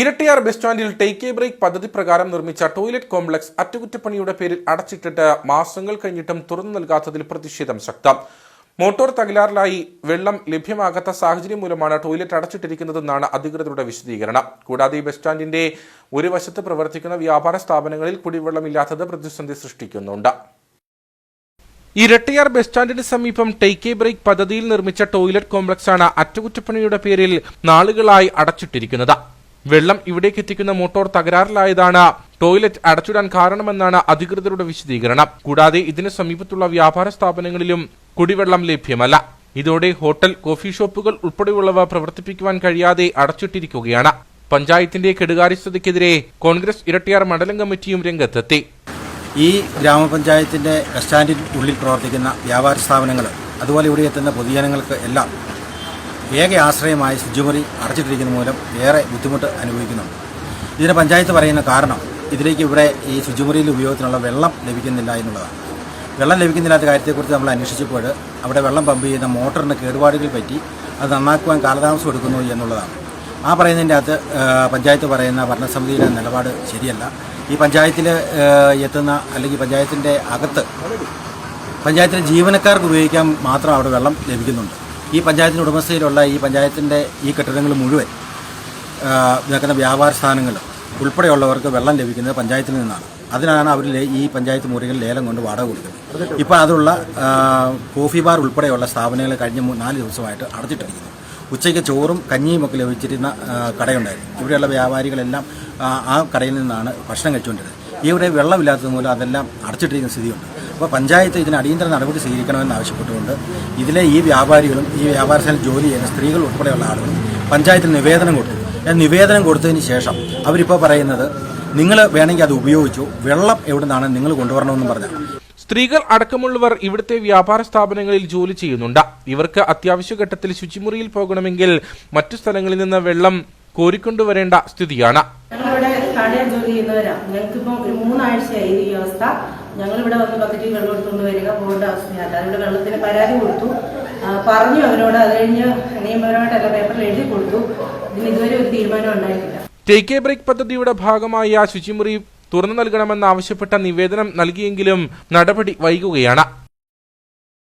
Erattayar bus സ്റ്റാൻഡിൽ take a break പദ്ധതി പ്രകാരം നിർമ്മിച്ച ടോയ്ലറ്റ് കോംപ്ലക്സ് അറ്റകുറ്റപ്പണിയുടെ പേരിൽ അടച്ചിട്ടിട്ട് മാസങ്ങൾ കഴിഞ്ഞിട്ടും തുറന്നു നൽകാത്തതിൽ പ്രതിഷേധം ശക്തം. മോട്ടോർ തകരാറിലായി വെള്ളം ലഭ്യമാകാത്ത സാഹചര്യം മൂലമാണ് ടോയ്ലറ്റ് അടച്ചിട്ടിരിക്കുന്നതെന്നാണ് അധികൃതരുടെ വിശദീകരണം. കൂടാതെ ബസ് സ്റ്റാൻഡിന്റെ ഒരു വശത്ത് പ്രവർത്തിക്കുന്ന വ്യാപാര സ്ഥാപനങ്ങളിൽ കുടിവെള്ളമില്ലാത്തത് പ്രതിസന്ധി സൃഷ്ടിക്കുന്നുണ്ട്. ഇരട്ടിയാർ ബസ് സ്റ്റാൻഡിന് സമീപം ടേക്ക് എ ബ്രേക്ക് പദ്ധതിയിൽ നിർമ്മിച്ച ടോയ്ലറ്റ് കോംപ്ലക്സാണ് അറ്റകുറ്റപ്പണിയുടെ പേരിൽ നാളുകളായി അടച്ചിട്ടിരിക്കുന്നത്. വെള്ളം ഇവിടേക്ക് എത്തിക്കുന്ന മോട്ടോർ തകരാറിലായതാണ്. ടോയ്ലറ്റ് അടച്ചിടാൻ കാരണമെന്നാണ് അധികൃതരുടെ വിശദീകരണം. കൂടാതെ ഇതിന് സമീപത്തുള്ള വ്യാപാര സ്ഥാപനങ്ങളിലും കുടിവെള്ളം ലഭ്യമല്ല. ഇതോടെ ഹോട്ടൽ കോഫി ഷോപ്പുകൾ ഉൾപ്പെടെയുള്ളവ പ്രവർത്തിപ്പിക്കുവാൻ കഴിയാതെ അടച്ചിട്ടിരിക്കുകയാണ്. പഞ്ചായത്തിന്റെ കെടുകാര്യസ്ഥതയ്ക്കെതിരെ കോൺഗ്രസ് ഇരട്ടിയാർ മണ്ഡലം കമ്മിറ്റിയും രംഗത്തെത്തി. ഈ ഗ്രാമപഞ്ചായത്തിന്റെ സ്റ്റാൻഡിൽ ഉള്ളിൽ പ്രവർത്തിക്കുന്ന വ്യാപാര സ്ഥാപനങ്ങൾ അതുപോലെ ഇവിടെ എത്തുന്ന പൊതുജനങ്ങൾക്ക് എല്ലാം ഏക ആശ്രയമായ ശുചിമുറി അടച്ചിട്ടിരിക്കുന്ന മൂലം ഏറെ ബുദ്ധിമുട്ട് അനുഭവിക്കുന്നുണ്ട് ഇതിന് പഞ്ചായത്ത് പറയുന്ന കാരണം ഇതിലേക്ക് ഇവിടെ ഈ ശുചിമുറിയിൽ ഉപയോഗത്തിനുള്ള വെള്ളം ലഭിക്കുന്നില്ല എന്നുള്ളതാണ്. വെള്ളം ലഭിക്കുന്നില്ലാത്ത കാര്യത്തെക്കുറിച്ച് നമ്മൾ അന്വേഷിച്ചപ്പോൾ അവിടെ വെള്ളം പമ്പ് ചെയ്യുന്ന മോട്ടറിന് കേടുപാടുകൾ പറ്റി അത് നന്നാക്കുവാൻ കാലതാമസം എടുക്കുന്നു എന്നുള്ളതാണ്. ആ പറയുന്നതിന്റെ അകത്ത് പഞ്ചായത്ത് പറയുന്ന ഭരണസമിതിയുടെ നിലപാട് ശരിയല്ല. ഈ പഞ്ചായത്തിൽ എത്തുന്ന അല്ലെങ്കിൽ പഞ്ചായത്തിന്റെ അകത്ത് പഞ്ചായത്തിലെ ജീവനക്കാർക്ക് ഉപയോഗിക്കാൻ മാത്രം അവിടെ വെള്ളം ലഭിക്കുന്നുണ്ട്. ഈ പഞ്ചായത്തിന്റെ ഉടമസ്ഥയിലുള്ള ഈ പഞ്ചായത്തിന്റെ ഈ കെട്ടിടങ്ങൾ മുഴുവൻ നിൽക്കുന്ന വ്യാപാര സ്ഥാനങ്ങൾ ഉൾപ്പെടെയുള്ളവർക്ക് വെള്ളം ലഭിക്കുന്നത് പഞ്ചായത്തിൽ നിന്നാണ്. അതിനാണ് അവർ ഈ പഞ്ചായത്ത് മുറികൾ ലേലം കൊണ്ട് വാടക കൊടുക്കുന്നത്. ഇപ്പോൾ അതുള്ള കോഫി ബാർ ഉൾപ്പെടെയുള്ള സ്ഥാപനങ്ങൾ കഴിഞ്ഞ നാല് ദിവസമായിട്ട് അടച്ചിട്ടിരിക്കുന്നു. ഉച്ചയ്ക്ക് ചോറും കഞ്ഞിയും ഒക്കെ ലഭിച്ചിരുന്ന കടയുണ്ടായിരുന്നു. ഇവിടെയുള്ള വ്യാപാരികളെല്ലാം ആ കടയിൽ നിന്നാണ് ഭക്ഷണം കഴിച്ചുകൊണ്ടിരുന്നത്. ഇവിടെ വെള്ളമില്ലാത്തത് മൂലം അതെല്ലാം അടച്ചിട്ടിരിക്കുന്ന സ്ഥിതിയുണ്ട്. അപ്പോൾ പഞ്ചായത്ത് ഇതിന് അടിയന്തര നടപടി സ്വീകരിക്കണമെന്ന് ആവശ്യപ്പെട്ടുകൊണ്ട് ഇതിലെ ഈ വ്യാപാരികളും ഈ വ്യാപാരശാല ജോലി ചെയ്യുന്ന സ്ത്രീകൾ ഉൾപ്പെടെയുള്ള ആളുകളും പഞ്ചായത്തിന് നിവേദനം കൊടുത്തു. നിവേദനം കൊടുത്തതിന് ശേഷം അവരിപ്പോൾ പറയുന്നത് നിങ്ങൾ വേണമെങ്കിൽ അത് ഉപയോഗിച്ചു വെള്ളം എവിടെ നിന്നാണ് നിങ്ങൾ കൊണ്ടുവരണമെന്നും പറഞ്ഞു സ്ത്രീകൾ അടക്കമുള്ളവർ ഇവിടുത്തെ വ്യാപാര സ്ഥാപനങ്ങളിൽ ജോലി ചെയ്യുന്നുണ്ട്. ഇവർക്ക് അത്യാവശ്യ ഘട്ടത്തിൽ ശുചിമുറിയിൽ പോകണമെങ്കിൽ മറ്റു സ്ഥലങ്ങളിൽ നിന്ന് വെള്ളം കോരിക്കൊണ്ടുവരേണ്ട സ്ഥിതിയാണ്. ഞങ്ങളിവിടെ ജോലി ഞങ്ങൾക്കിപ്പം ഒരു മൂന്നാഴ്ചയായി ഈ അവസ്ഥ. ഞങ്ങളിവിടെ വന്ന് ബക്കറ്റിൽ വെള്ളം എടുത്തുകൊണ്ട് വരിക പോകേണ്ട ആവശ്യമില്ല. ഇവിടെ വെള്ളത്തിന് പരാതി കൊടുത്തു. പറഞ്ഞു അവരോട് അത് കഴിഞ്ഞ് നിയമപരമായിട്ടല്ല പേപ്പറിൽ എഴുതി കൊടുത്തു. ഇതിന് ഇതുവരെ ഒരു തീരുമാനം ഉണ്ടായിട്ടില്ല. ടേക്ക് എ ബ്രേക്ക് പദ്ധതിയുടെ ഭാഗമായി ആ ശുചിമുറി തുറന്നു നൽകണമെന്ന് ആവശ്യപ്പെട്ട നിവേദനം നൽകിയെങ്കിലും നടപടി വൈകുകയാണ്.